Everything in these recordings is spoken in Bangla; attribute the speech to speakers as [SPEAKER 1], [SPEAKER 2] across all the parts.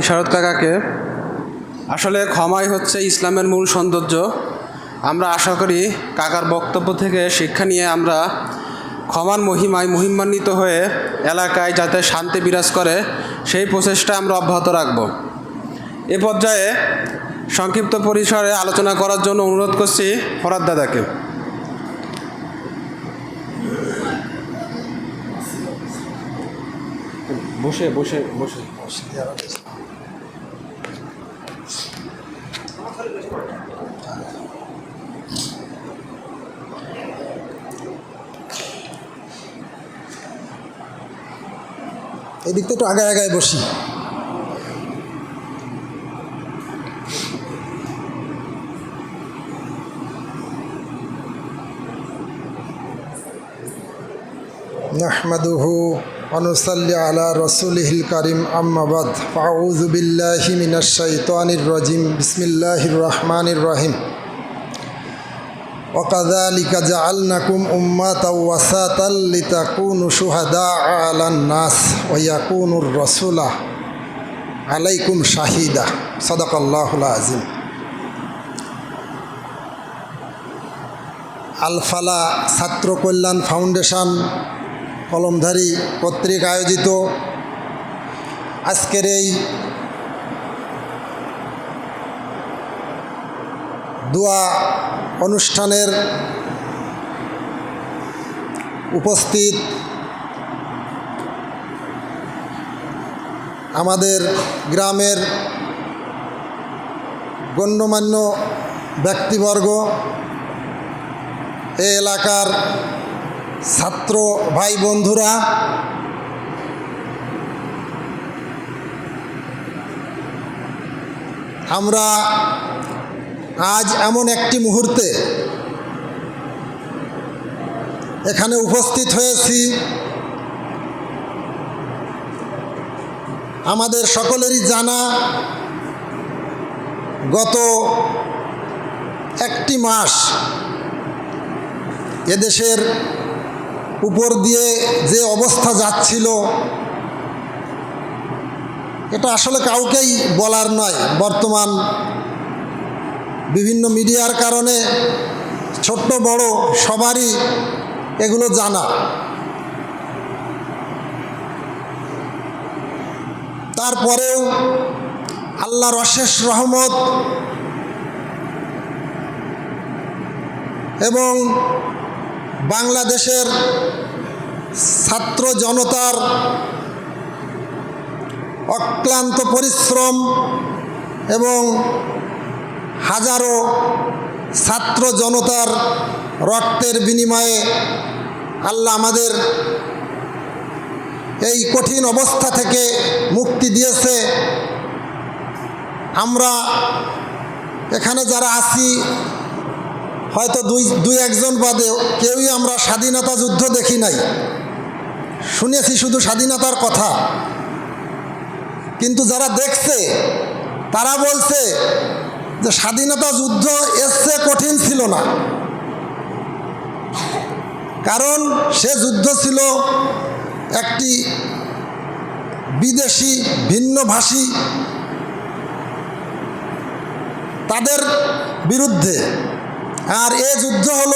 [SPEAKER 1] ইশারত কাকাকে। আসলে ক্ষমাই হচ্ছে ইসলামের মূল সৌন্দর্য। আমরা আশা করি কাকার বক্তব্য থেকে শিক্ষা নিয়ে আমরা ক্ষমার মহিমায় মহিমান্বিত হয়ে এলাকায় যাতে শান্তি বিরাজ করে, সেই প্রচেষ্টা আমরা অব্যাহত রাখব। এ পর্যায়ে সংক্ষিপ্ত পরিসরে আলোচনা করার জন্য অনুরোধ করছি ফরাদ দাদাকে। বসে বসে বসে।
[SPEAKER 2] এদিকটা একটু আগায় আগায় বসি نحمده ونصلي على رسوله الكريم أما بعد فأعوذ بالله من الشيطان الرجيم بسم الله الرحمن الرحيم وكذلك جعلناكم أمة وساطا لتكونوا شهداء على الناس ويكون الرسول عليكم شهيدا صدق الله العظيم আলফালা ছাত্র কল্যাণ ফাউন্ডেশন কলমধারী কর্তৃক আয়োজিত আজকের এই দোয়া অনুষ্ঠানের উপস্থিত আমাদের গ্রামের গণ্যমান্য ব্যক্তিবর্গ এই এলাকার ছাত্র ভাই বন্ধুরা আমরা আজ এমন একটি মুহূর্তে এখানে উপস্থিত হয়েছি। আমাদের সকলেরই জানা গত একটি মাস এদেশের উপর দিয়ে যে অবস্থা যাচ্ছিল, এটা আসলে কাউকেই বলার নয়। বর্তমান বিভিন্ন মিডিয়ার কারণে ছোট্ট বড় সবারই এগুলো জানা। তারপরেও আল্লাহর অশেষ রহমত এবং বাংলাদেশের ছাত্র জনতার অক্লান্ত পরিশ্রম এবং হাজারো ছাত্র জনতার রক্তের বিনিময়ে আল্লাহ আমাদের এই কঠিন অবস্থা থেকে মুক্তি দিয়েছে। আমরা এখানে যারা আছি, হয়তো দুই দুই একজন বাদে কেউই আমরা স্বাধীনতা যুদ্ধ দেখি নাই। শুনেছি শুধু স্বাধীনতার কথা। কিন্তু যারা দেখছে, তারা বলছে যে স্বাধীনতা যুদ্ধ এসছে কঠিন ছিল না। কারণ সে যুদ্ধ ছিল একটি বিদেশি ভিন্নভাষী তাদের বিরুদ্ধে। আর এ যুদ্ধ হল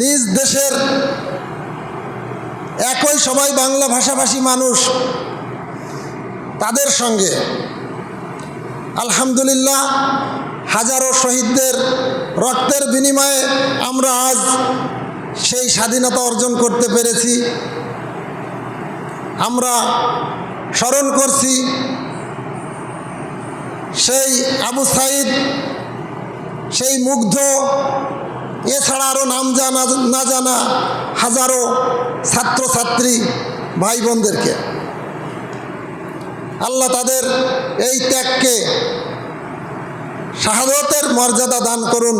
[SPEAKER 2] নিজ দেশের একই সবাই বাংলা ভাষাভাষী মানুষ তাদের সঙ্গে। আলহামদুলিল্লাহ, হাজারো শহীদদের রক্তের বিনিময়ে আমরা আজ সেই স্বাধীনতা অর্জন করতে পেরেছি। আমরা স্মরণ করছি সেই আবু সাইদ, সেই মুগ্ধ, এছাড়া আরও নাম জানা, না জানা হাজারো ছাত্রছাত্রী ভাই বোনদেরকে আল্লাহ তাদের এই ত্যাগকে শাহাদতের মর্যাদা দান করুন।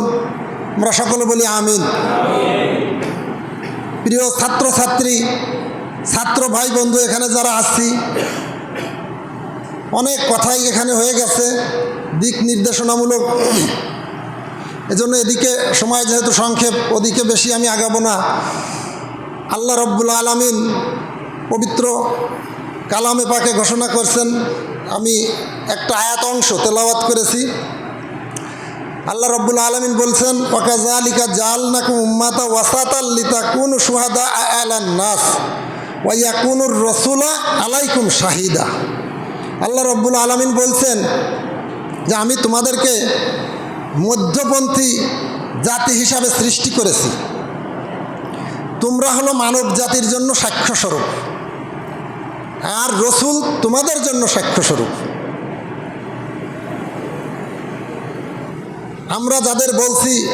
[SPEAKER 2] আমরা সকলে বলি আমিন। প্রিয় ছাত্রছাত্রী, ছাত্র ভাই বন্ধু, এখানে যারা আসছি অনেক কথাই এখানে হয়ে গেছে, দিক নির্দেশনামূলক। এজন্য এদিকে সময় যেহেতু সংক্ষেপ, ওদিকে বেশি আমি আগাবো না। আল্লাহ রব্বুল আলমিন পবিত্র কালামে পাকে ঘোষণা করছেন, আমি একটা আয়াত অংশ তেলাওয়াত করেছি। আল্লাহ রব্বুল আলমিন বলছেন ওকাজা আলিকা জাল নাকু উম্মাতা ওয়াসাতাল্লিতা কুন সুহাদা আলান নাস ওয়াইয়া কুনুর রসুলা আলাইকুম শাহিদা। আল্লাহ রব্বুল আলমিন বলছেন যে, আমি তোমাদেরকে মধ্যপন্থী জাতি হিসাবে সৃষ্টি করেছি। তোমরা হলো মানব জাতির জন্য সাক্ষ্যস্বরূপ। আর রসুল তোমাদের জন্য সাক্ষ্যস্বরূপ। আমরা যাদের বলছি,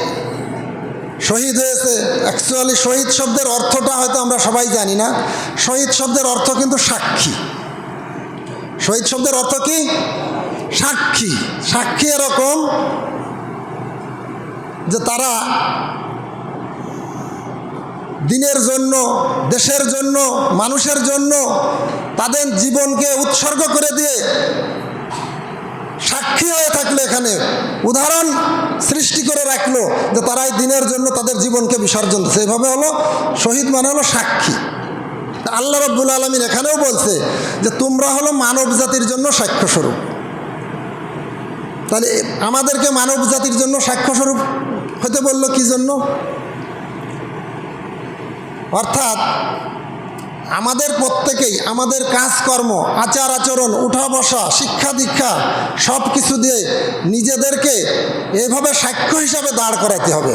[SPEAKER 2] শহীদ হয়েছে অ্যাকচুয়ালি শহীদ শব্দের অর্থটা হয়তো আমরা সবাই জানি না। শহীদ শব্দের অর্থ কিন্তু সাক্ষী। শহীদ শব্দের অর্থ কি? সাক্ষী। সাক্ষী এরকম যে তারা দিনের জন্য, দেশের জন্য, মানুষের জন্য তাদের জীবনকে উৎসর্গ করে দিয়ে সাক্ষী হয়ে থাকল এখানে। উদাহরণ সৃষ্টি করে রাখল যে তারা এই দিনের জন্য তাদের জীবনকে বিসর্জন এইভাবে হলো শহীদ মানে হলো সাক্ষী। আল্লাহ রব্বুল আলমিন এখানেও বলছে যে তোমরা হলো মানব জাতির জন্য সাক্ষ্যস্বরূপ। তাহলে আমাদেরকে মানব জাতির জন্য সাক্ষ্যস্বরূপ হতে বলল কি জন্য? অর্থাৎ আমাদের প্রত্যেকেই, আমাদের কাজকর্ম, আচার আচরণ, উঠা বসা, শিক্ষা দীক্ষা, সব কিছু দিয়ে নিজেদেরকে এভাবে সাক্ষ্য হিসাবে দাঁড় করাতে হবে।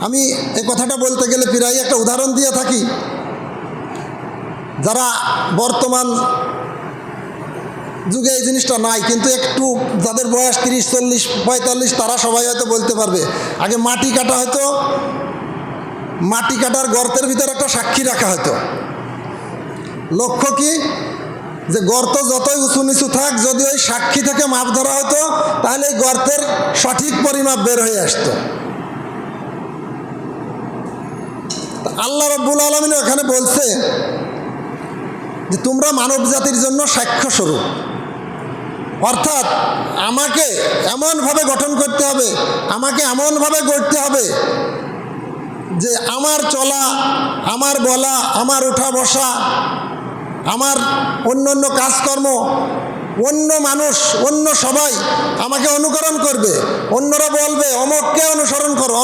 [SPEAKER 2] আমি এই কথাটা বলতে গেলে প্রায় একটা উদাহরণ দিয়ে থাকি। যারা বর্তমান যুগে এই জিনিসটা নাই, কিন্তু একটু যাদের বয়স তিরিশ, চল্লিশ, পঁয়তাল্লিশ, তারা সবাই হয়তো বলতে পারবে। আগে মাটি কাটা হয়তো, মাটি কাটার গর্তের ভিতরে একটা সাক্ষী রাখা হতো লক্ষ্য কি? যে গর্ত যতই উঁচু নিচু থাক, যদি ওই সাক্ষী থেকে মাপ ধরা হতো, তাহলে এই গর্তের সঠিক পরিমাপ বের হয়ে আসতো। আল্লাহ রব্বুল আলমিন এখানে বলছে যে তোমরা মানব জাতির জন্য সাক্ষ্য স্বরূপ অর্থাৎ আমাকে এমনভাবে গঠন করতে হবে, আমাকে এমনভাবে গড়তে হবে যে আমার চলা, আমার বলা, আমার উঠা বসা, আমার অন্য অন্য কাজকর্ম, অন্য মানুষ, অন্য সবাই আমাকে অনুকরণ করবে। অন্যরা বলবে, অমককে অনুসরণ করো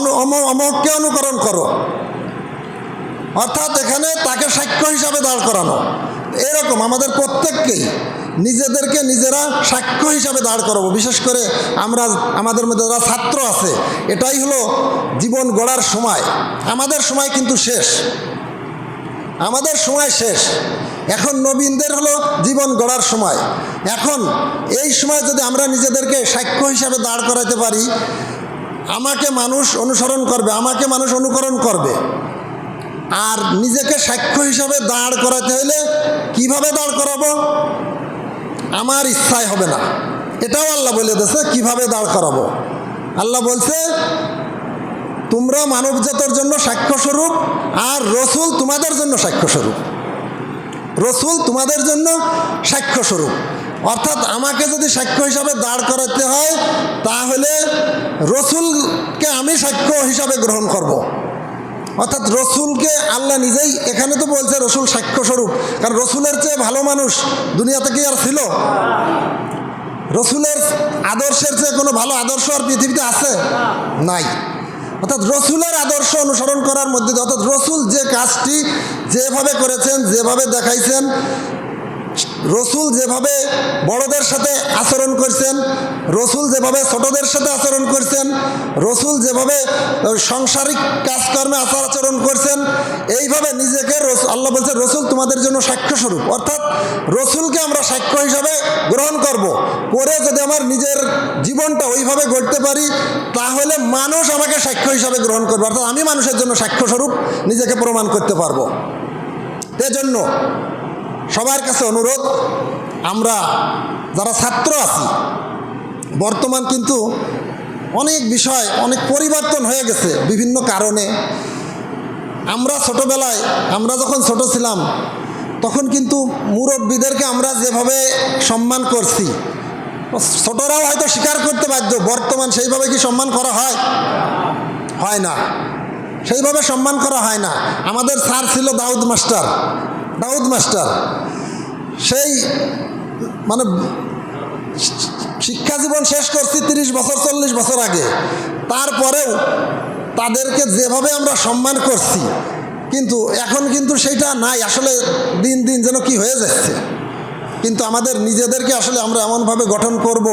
[SPEAKER 2] অমককে অনুকরণ করো। অর্থাৎ এখানে তাকে সাক্ষ্য হিসাবে দাঁড় করানো। এরকম আমাদের প্রত্যেককেই নিজেদেরকে নিজেরা সাক্ষ্য হিসাবে দাঁড় করাবো। বিশেষ করে আমরা, আমাদের মধ্যে যারা ছাত্র আছে, এটাই হলো জীবন গড়ার সময়। আমাদের সময় কিন্তু শেষ। আমাদের সময় শেষ। এখন নবীনদের হলো জীবন গড়ার সময়। এখন এই সময় যদি আমরা নিজেদেরকে সাক্ষ্য হিসাবে দাঁড় করাতে পারি, আমাকে মানুষ অনুসরণ করবে, আমাকে মানুষ অনুকরণ করবে। আর নিজেকে সাক্ষ্য হিসাবে দাঁড় করাতে হলে কীভাবে দাঁড় করাবো? আমার ইচ্ছায় হবে না। এটাও আল্লাহ বলে দিয়েছে, কীভাবে দাঁড় করাবো? আল্লাহ বলছে, তোমরা মানব জাতের জন্য সাক্ষ্যস্বরূপ আর রসুল তোমাদের জন্য সাক্ষ্যস্বরূপ। রসুল তোমাদের জন্য সাক্ষ্যস্বরূপ। অর্থাৎ আমাকে যদি সাক্ষ্য হিসাবে দাঁড় করাতে হয়, তাহলে রসুলকে আমি সাক্ষ্য হিসাবে গ্রহণ করব। অর্থাৎ রসুলকে আল্লাহ নিজেই, এখানে তো বলছে রসুল সাক্ষ্যস্বরূপ, কারণ রসুলের চেয়ে ভালো মানুষ দুনিয়াতে কি আর ছিল? রসুলের আদর্শের চেয়ে কোনো ভালো আদর্শ আর পৃথিবীতে আছে? নাই। অর্থাৎ রসুলের আদর্শ অনুসরণ করার মধ্যে অর্থাৎ রসুল যে কাজটি যেভাবে করেছেন, যেভাবে দেখাইছেন রসুল যেভাবে বড়দের সাথে আচরণ করছেন, রসুল যেভাবে ছোটদের সাথে আচরণ করছেন, রসুল যেভাবে সাংসারিক কাজকর্মে আচার আচরণ করছেন, এইভাবে নিজেকে আল্লাহ বলছে রসুল তোমাদের জন্য সাক্ষ্যস্বরূপ। অর্থাৎ রসুলকে আমরা সাক্ষ্য হিসাবে গ্রহণ করব। করে যদি আমার নিজের জীবনটা ওইভাবে গড়তে পারি, তাহলে মানুষ আমাকে সাক্ষ্য হিসাবে গ্রহণ করবে। অর্থাৎ আমি মানুষের জন্য সাক্ষ্যস্বরূপ নিজেকে প্রমাণ করতে পারব। এজন্য সবার কাছে অনুরোধ, আমরা যারা ছাত্র আছি, বর্তমান কিন্তু অনেক বিষয়, অনেক পরিবর্তন হয়ে গেছে বিভিন্ন কারণে। আমরা ছোটবেলায়, আমরা যখন ছোট ছিলাম, তখন কিন্তু মুরব্বীদেরকে আমরা যেভাবে সম্মান করছি, ছোটরাও হয়তো স্বীকার করতে বাধ্য, বর্তমান সেইভাবে কি সম্মান করা হয়? হয় না। সেইভাবে সম্মান করা হয় না। আমাদের স্যার ছিল দাউদ মাস্টার। দাউদ মাস্টার, সেই মানে শিক্ষা জীবন শেষ করছি তিরিশ বছর, চল্লিশ বছর আগে। তারপরেও তাদেরকে যেভাবে আমরা সম্মান করছি, কিন্তু এখন কিন্তু সেইটা নাই, আসলে দিন দিন যেন কি হয়ে যাচ্ছে। কিন্তু আমাদের নিজেদেরকে আসলে আমরা এমনভাবে গঠন করব,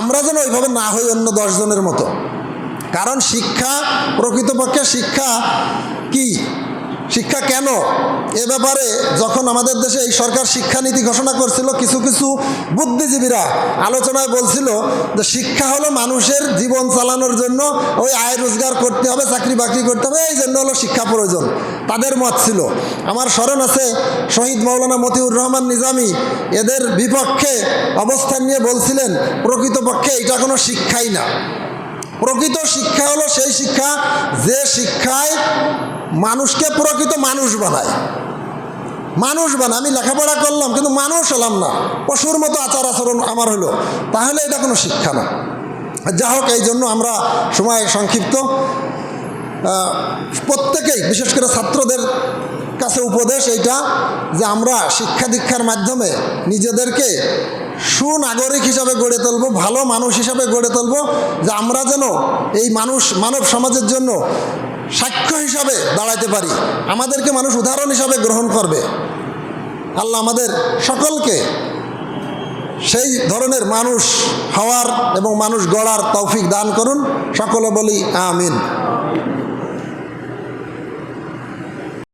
[SPEAKER 2] আমরা যেন ওইভাবে না হই অন্য দশজনের মতো। কারণ শিক্ষা, প্রকৃতপক্ষে শিক্ষা কি? শিক্ষা কেন? এ ব্যাপারে যখন আমাদের দেশে এই সরকার শিক্ষানীতি ঘোষণা করছিল, কিছু কিছু বুদ্ধিজীবীরা আলোচনায় বলছিল যে শিক্ষা হলো মানুষের জীবন চালানোর জন্য ওই আয় রোজগার করতে হবে, চাকরি বাকরি করতে হবে, এই জন্য হলো শিক্ষা প্রয়োজন। তাদের মত ছিল। আমার স্মরণ আছে শহীদ মৌলানা মতিউর রহমান নিজামি এদের বিপক্ষে অবস্থান নিয়ে বলছিলেন, প্রকৃতপক্ষে এটা কোনো শিক্ষাই না। প্রকৃত শিক্ষা হলো সেই শিক্ষা যে শিক্ষায় মানুষকে প্রকৃত মানুষ বানায়। মানুষ বানায়। আমি লেখাপড়া করলাম কিন্তু মানুষ হলাম না। পশুর মতো আচার আচরণ আমার হলো। তাহলে এটা কোনো শিক্ষা না। যা হোক, এই জন্য আমরা সময় সংক্ষিপ্ত। প্রত্যেকেই, বিশেষ করে ছাত্রদের কাছে উপদেশ এইটা যে আমরা শিক্ষা দীক্ষার মাধ্যমে নিজেদেরকে সুনাগরিক হিসাবে গড়ে তুলব, ভালো মানুষ হিসাবে গড়ে তুলব, যে আমরা যেন এই মানুষ, মানব সমাজের জন্য সাক্ষ্য হিসাবে দাঁড়াতে পারি। আমাদেরকে মানুষ উদাহরণ হিসাবে গ্রহণ করবে। আল্লাহ আমাদের সকলকে সেই ধরনের মানুষ হওয়ার এবং মানুষ গড়ার তৌফিক দান করুন। সকলে বলি আমিন।